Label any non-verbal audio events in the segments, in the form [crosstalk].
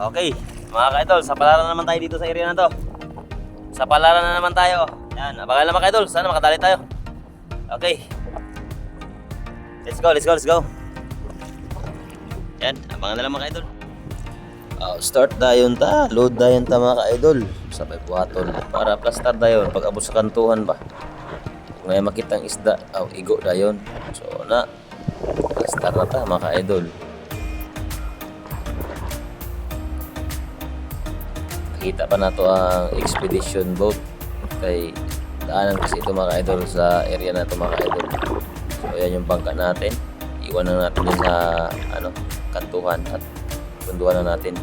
Okay, mga ka-idol, sa palaran na naman tayo dito sa area na to. Sa palaran na naman tayo. Yan, abangan mga ka-idol, sana makadali tayo. Okay. Let's go, let's go, let's go. Yan, abangan na lang mga ka-idol. Oh, start dayon ta, load dayon ta mga ka-idol. Sabay buhaton para plastar dayon pag abot sa kantuhan ba. May makitang isda, aw igo dayon. So na, plastar na ta mga ka-idol. Nakita pa nato ang expedition boat kay daanan kasi ito mga idol sa area na ito mga idol. So ayan yung bangka natin. Iwan na natin dun sa ano, kantuhan at punduhan na natin.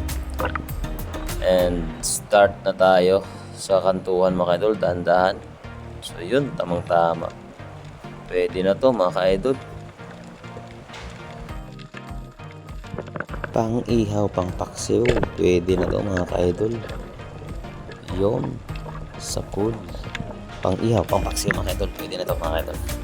And start na tayo sa kantuhan mga idol, dahan-dahan. So yun, tamang tama. Pwede na to mga idol. Pang ihaw, pang paksiw. Pwede na to mga ka-idol. Yun. Sa pool. Pang ihaw, pang paksiw mga ka-idol. Pwede na to mga ka-idol.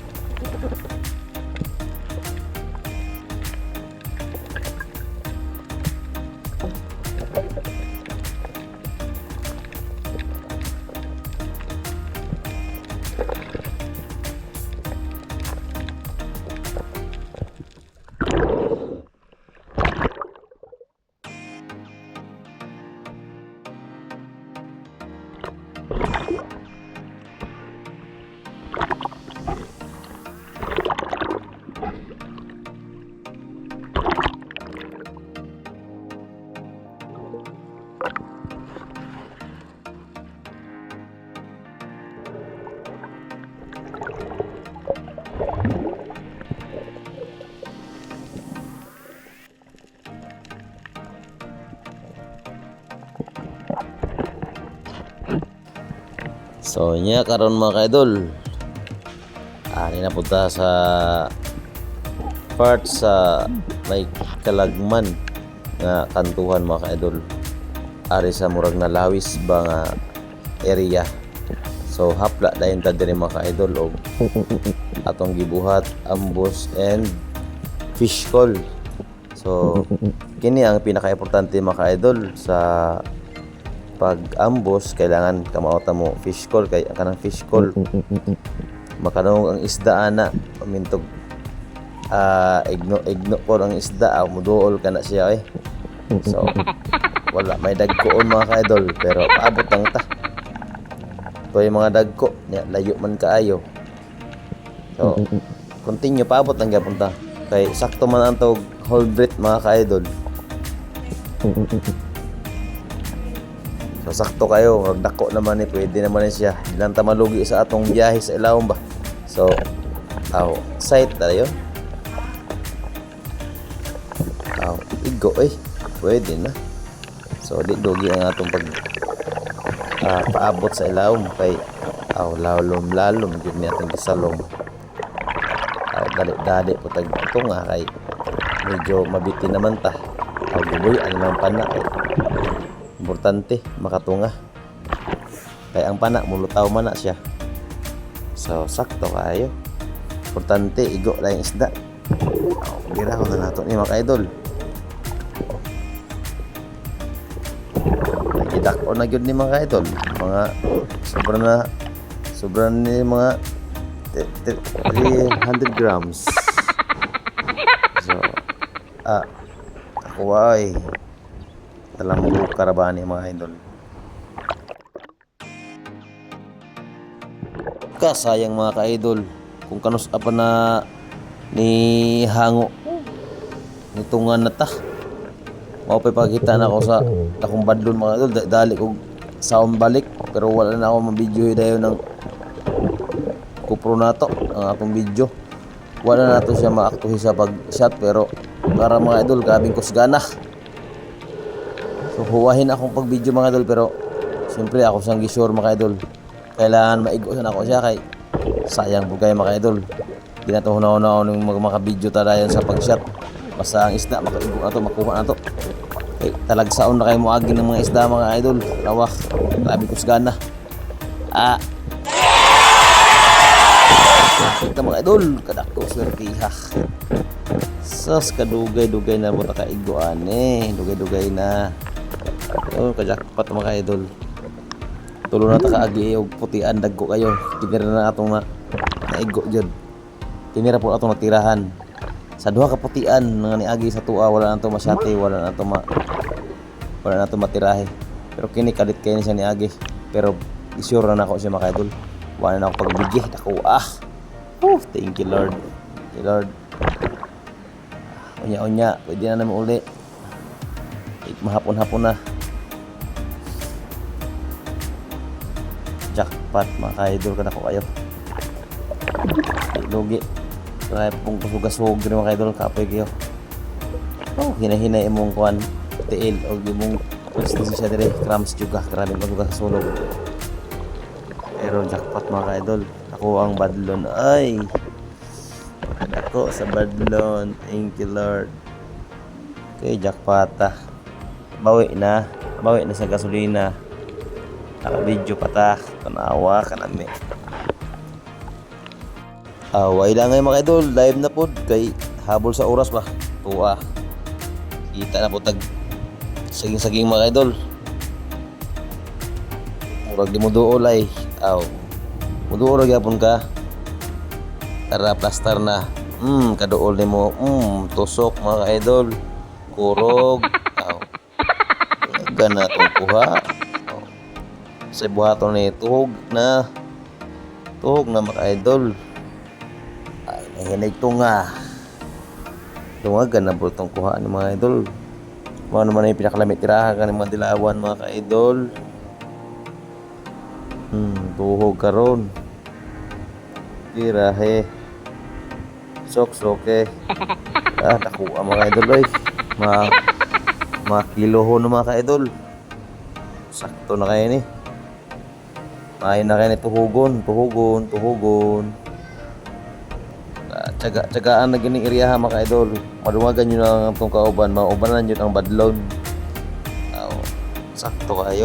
So, nya karon mga ka-idol. Ani na punta sa part sa may kalagman nga kantuhan mga ka-idol. Ari sa murag na lawis ba nga area. So, hapla dayon ta diri mga ka-idol og [laughs] atong gibuhat, ambos and fish call. So, [laughs] kini ang pinaka-importante mga ka-idol sa pag ambos kailangan kamauta mo fish call kay ang kanang fish call. Makanong ang isda ana. Pamintog ah igno igno ko ang isda. Ah, muduol ka na siya eh. So wala may dagkoon mga ka-idol pero paabot lang ta. To yung mga dagko nya layo man kaayo. So continue paabot lang gyapon ta. Kay sakto man ang tawag whole breath mga ka-idol So sakto kayo, magdako naman eh, pwede naman eh siya. Di lang ta malugi sa atong biyahe sa ilawom ba. So, aw, sight tayo. Aw, igo eh. Pwede na. So, di dugi ang atong pag ah, paabot sa ilawom kay aw lalom lalom gyud ni atong gisalom. Aw dali dali po tag ito nga kay medyo mabiti naman ta. Aw guboy ano lang pana kay importante makatunga. Kaya ang pana mulutaw man na siya. So sakto kayo. Importante igo lang yung isda. Gira ko na nato ni mga idol. Nagidak o na ni mga idol. Mga sobra na sobra ni mga t- t- 300 grams. So ah ako ay talang karabani mga idol kasayang mga ka-idol kung kanus apa na ni hango nitungan na ta Mao pa pagkita na ako sa akong badlon mga idol, Da- dali ko sound balik pero wala na ako mabidyo dayon ng kupro na to ang atong video. Wala na to siya maaktuhi sa pag-shot pero para mga idol, grabing kusgana. So huwahin akong pag-video mga idol pero siyempre ako sang gisure mga idol. Kailangan maigosan ako siya kay sayang po kayo mga idol. Di na to hunaw-hunaw ng mga maka-video talayan sa pag-shot. Basta ang isda, makaigo na to, makuha na to. Eh, talagsaon na kayo mo agi ng mga isda mga idol. Lawak, grabe kusgana. Ah, Kita mga idol, kadako swertiha. Sos kadugay-dugay na buta ka iguan eh, dugay-dugay na. Oh, kajakpat mga idol. Tulo na ta kaagi og putian dagko kayo. Tinira na atong na naigo jud. Tinira po atong natirahan. Sa duha ka putian nga niagi sa tuwa wala na to masyate, wala na to ma wala na to matirahe. Pero kini kadit kay ni siya niagi. Pero isure na ako siya mga idol. Wala na ako pagbigay, dako ah. Oh, thank you Lord. Thank you Lord. Unya-unya, pwede na naman uli. Eh, mahapon-hapon na. Jackpot, mga ka-idol ka na ko kayo. Lugi. Kaya pong kusugasog rin mga ka-idol, kapoy kayo. Oh, hinahinay imong kuan tiil o imong pwesto siya dire crumbs juga. Grabe pag sa sulog pero jackpot mga ka-idol. Ako ang badlon. Ay! Ako sa badlon. Thank you lord. Okay jackpot ah. bawi na. Bawi na sa gasolina naka video pa ta. Tanawa ka nami away lang ngayon mga idol. Live na pod kay habol sa oras ba? Tuwa. Kita na po tag saging saging mga idol. Murag di mo duol ay. Aw. Muduol gyapon ka. Tara plaster na. Mm kaduol nimo mm tusok mga idol. Kurog. [laughs] Aw. Gana tong kuha. Sa buhaton ni tuhog na tuhog na mga idol ay nahinig tunga Lungagan na po itong kuha ng mga idol. Mga naman yung pinakalamit tirahan ka ng mga dilawan mga ka-idol. Hmm, tuhog ka ron. Tirahe. Sok soke. [laughs] Ah, nakuha mga idol ay. Mga, mga kiloho ng mga ka-idol. Sakto na kayo ni. Mahin na kayo ni tuhugon, tuhugon, tuhugon. Ah, tsaga tsagaan na gining iriyaha mga idol. Madumagan nyo lang ang itong kauban maubanan nyo ang badlon. Aw, sakto kayo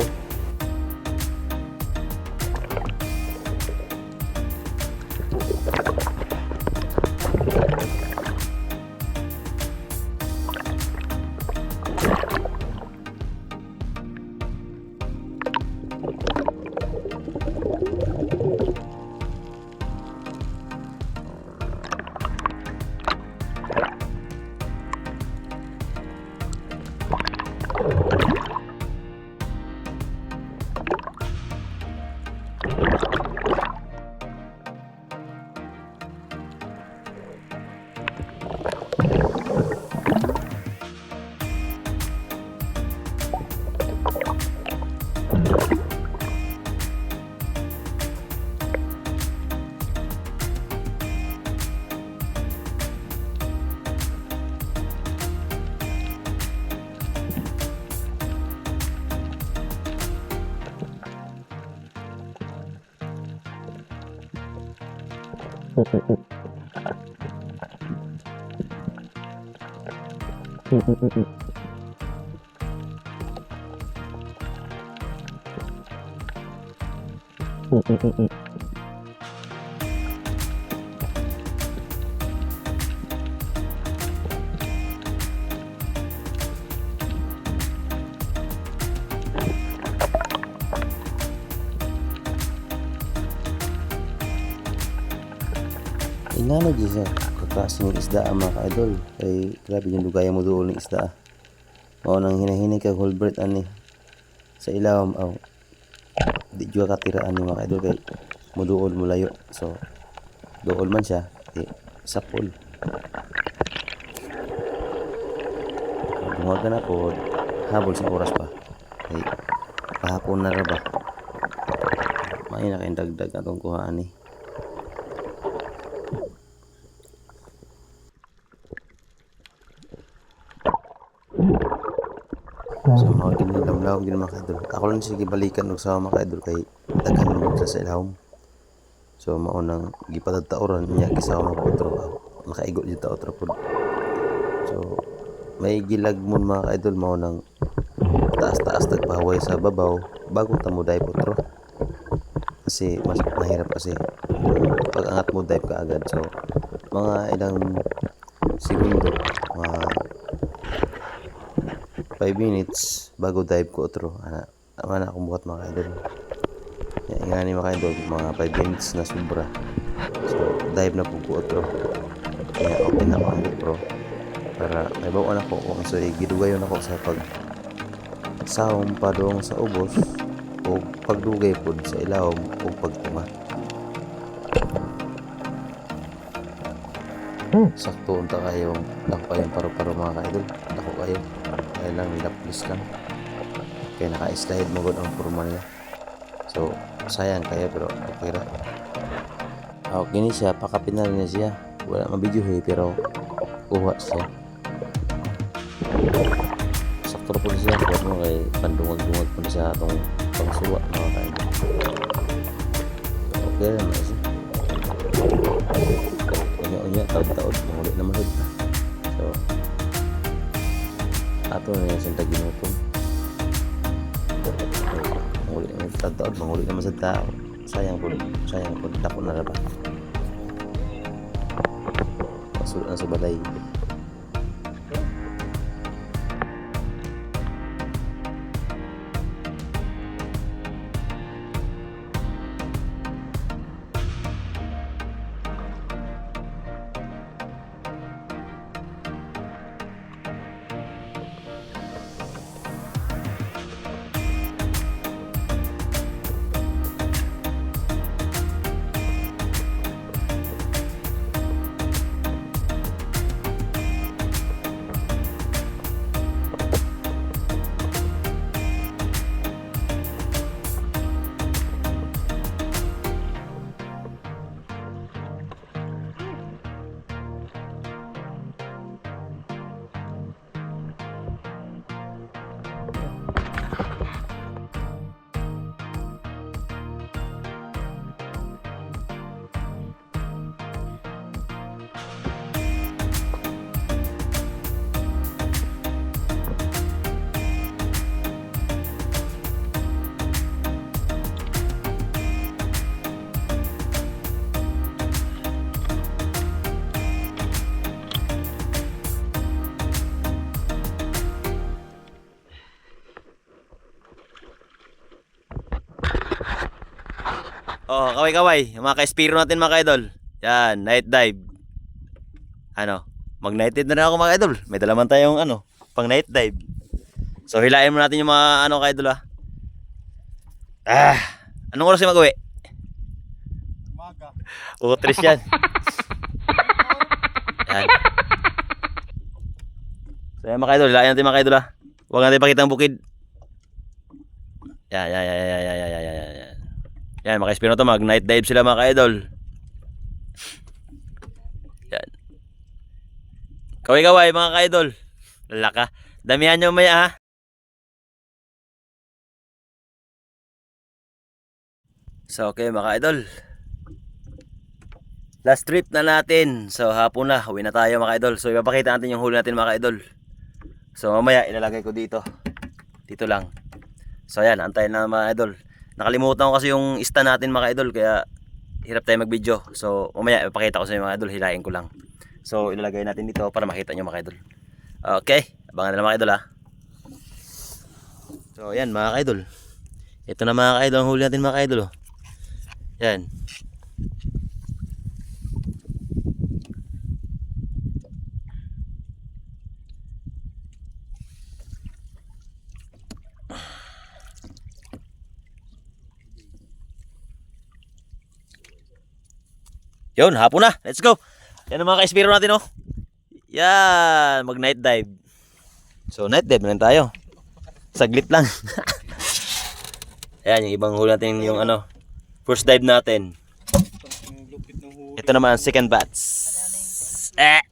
フフフフ。Di sa kaklase ng isda ang mga ka-idol. Kay grabe yung lugaya mo doon ng isda. Mao nang hinahinay kag Holbert ani sa ilawom aw. Di jud katiraan ni mga ka-idol kay muduol mo layo. So dool man siya di sapol. huwag na po habol sa oras pa. Ay, pahapon na ra ba? May na kayong dagdag atong kuhaan eh. So mga ginilaw-law gini mga kaidol. Ako lang sige balikan og sa mga kaidol kay daghan mo sa ilawom. So maunang gipatatauran niya gisawa ko otro makaigo dito otro pud. So may gilagmon mga kaidol maunang taas-taas tagpahaway sa babaw bago ta mo dive otro. Kasi mas mahirap kasi pag angat mo dive ka agad. So mga ilang segundo 5 minutes bago dive ko otro ana tama na akong buhat mga kaidol yan nga ni mga kaidol mga 5 minutes na sobra. So dive na po ko otro kaya open na ako ang GoPro para may bawaan ako. Kung so gidugayon ako sa pag sawom padong sa ubos o pagdugay pod sa ilawom o pagtuma. Sakto unta kayong ako kayong paro-paro mga kaidol ako kayo lang nilaplis lang. Kaya naka-slide mo ang forma niya. So sayang kaya pero okay ra okay ni siya pakapin na rin niya siya. Wala mabidyo eh pero kuha siya. Sakto po siya. Kuha mo kay pandungag-dungag po siya atong pangsuwa mga kaidol okay na siya unya-unya taod-taod manguli na mahod so ato na yung santa ginutong manguli na taod-taod manguli naman sa tao. Sayang po sayang po dako na ba pasulot na sa balay Oh, kaway-kaway. Yung mga ka-spiro natin mga idol. Yan, night dive. Ano? Mag-nighted na rin ako mga idol. May dalaman tayong ano, pang night dive. So hilain mo natin yung mga ano ka idol ha. Ah. ah, anong oras yung mag-uwi? Umaga. Utris yan. [laughs] yan. So yan mga idol, hilain natin mga idol ha. Ah. Huwag natin pakita ang bukid. Yan, yan, yan, yan, yan, yan, yan. Yan, mga espino to, mag night dive sila mga ka-idol. Yan. Kaway-kaway mga ka-idol. Laka. Damihan nyo maya ha. So okay mga ka-idol. Last trip na natin. So hapon na, uwi na tayo mga ka-idol. So ipapakita natin yung huli natin mga ka-idol. So mamaya ilalagay ko dito. Dito lang. So ayan, antayin na mga idol. Nakalimutan ko kasi yung ista natin mga idol kaya hirap tayo mag-video. So mamaya ipakita ko sa inyo mga idol, hilahin ko lang. So ilalagay natin dito para makita nyo mga idol. Okay, abangan na mga idol ha. So ayan mga idol. Ito na mga idol ang huli natin mga idol. Oh. Yan. Yun, hapon na. Let's go. Yan ang mga ka-espiro natin, oh. Yan, mag night dive. So night dive na lang tayo. Saglit lang. [laughs] Ayan, yung ibang huli natin yung ano, first dive natin. Ito naman second batch. Eh!